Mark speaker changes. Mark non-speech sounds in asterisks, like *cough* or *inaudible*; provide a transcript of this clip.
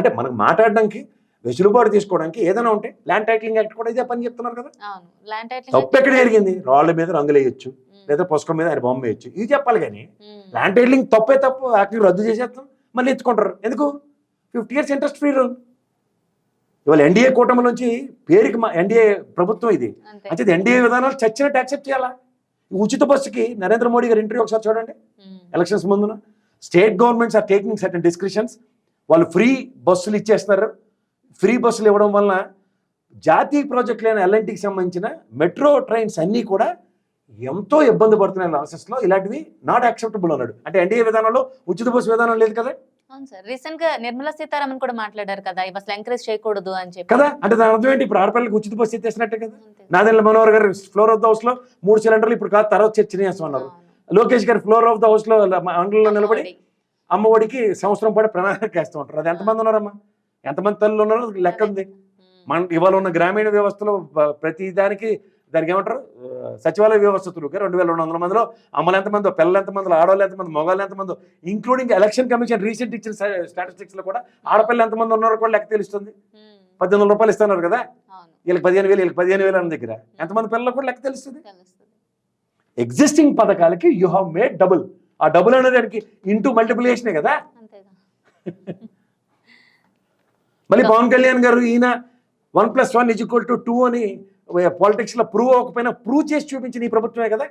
Speaker 1: అంటే మనకు మాట్లాడడానికి వెసులుబాటు తీసుకోవడానికి ఏదైనా ఉంటే ల్యాండ్ టైటిలింగ్ యాక్ట్ కూడా ఇదే పని చెప్తున్నారు కదా. తప్పు ఎక్కడ జరిగింది? రాళ్ళ మీద రంగులు వేయొచ్చు లేదా పుస్తకం మీద ఆయన బొమ్మ వేయొచ్చు. ఇది చెప్పాలి కానీ ల్యాండ్ టైటిలింగ్ తప్పే తప్పు యాక్టింగ్ రద్దు చేసేస్తాం మళ్ళీ ఎత్తుకుంటారు. ఎందుకు? Fifty years interest free rule. ఇవాళ ఎన్డీఏ కూటమి నుంచి పేరుకి మా ఎన్డీఏ ప్రభుత్వం ఇది. అంటే ఎన్డీఏ విధానాలు చచ్చినట్టు యాక్సెప్ట్ చేయాలా? ఉచిత బస్సుకి నరేంద్ర మోడీ గారి ఇంటర్వ్యూ ఒకసారి చూడండి. ఎలక్షన్స్ ముందున. State governments are taking certain discretions వాళ్ళు ఫ్రీ బస్సులు ఇచ్చేస్తున్నారు. ఫ్రీ బస్సులు ఇవ్వడం వలన జాతీయ ప్రాజెక్టులైన ఎల్ఎన్టీకి సంబంధించిన మెట్రో ట్రైన్స్ అన్నీ కూడా ఎంతో ఇబ్బంది పడుతున్నాయి లాసెస్లో ఇలాంటివి నాట్ యాక్సెప్టబుల్ అన్నాడు. అంటే ఎన్డీఏ విధానంలో ఉచిత బస్సు విధానం లేదు కదా?
Speaker 2: అవును సార్. రీసెంట్గా నిర్మలా సీతారామన్ కూడా మాట్లాడారు కదా ఇవి అసలు ఎంకరేజ్ చేయకూడదు అని చెప్పి.
Speaker 1: కదా? అంటే దాని అర్థం ఏంటి? ఇప్పుడు ఆడపిల్లకి ఉచిత బస్సు ఎత్తేసినట్టే కదా. నాదెండ్ల మనోహర్ గారు ఫ్లోర్ ఆఫ్ ద హౌస్లో మూడు సిలిండర్లు ఇప్పుడు కాదు తర్వాత చర్చనీయాసం అన్నారు. లోకేష్ గారు ఫ్లోర్ ఆఫ్ ద హౌస్లో అంగంలో నిలబడి. అమ్మఒడికి సంవత్సరం పాటు ప్రణాళిక వేస్తూ ఉంటారు. అది ఎంతమంది ఉన్నారమ్మా? ఎంతమంది తల్లులు ఉన్నారో లెక్క ఉంది. మన ఇవాళ ఉన్న గ్రామీణ వ్యవస్థలో ప్రతి దానికి దానికి ఏమంటారు? సచివాలయ వ్యవస్థ తురుగా రెండు వేల రెండు వందల మందిలో అమ్మలు ఎంతమందో పిల్లలు ఎంతమంది ఆడవాళ్ళు ఎంతమంది మగవాళ్ళు ఎంతమందో ఇంక్లూడింగ్ ఎలక్షన్ కమిషన్ రీసెంట్ ఇచ్చిన స్టాటిస్టిక్స్లో కూడా ఆడపిల్లలు ఎంతమంది ఉన్నారో కూడా లెక్క తెలుస్తుంది. పద్దెనిమిది వందల రూపాయలు ఇస్తున్నారు కదా? వీళ్ళకి పదిహేను వేలు వీళ్ళకి పదిహేను వేలు అన్న దగ్గర. ఎంతమంది పిల్లలు కూడా లెక్క తెలుస్తుంది?
Speaker 2: తెలుస్తుంది.
Speaker 1: ఎగ్జిస్టింగ్ పథకాలకి యూ హ్యావ్ మేడ్ డబుల్ ఆ డబుల్ అనేది దానికి ఇంటూ మల్టిప్లికేషనే కదా. *laughs* మళ్ళీ పవన్ కళ్యాణ్ గారు ఈయన one plus one is equal to two అని పాలిటిక్స్లో ప్రూవ్ అవ్వకపోయినా ప్రూవ్ చేసి చూపించిన ఈ ప్రభుత్వమే కదా.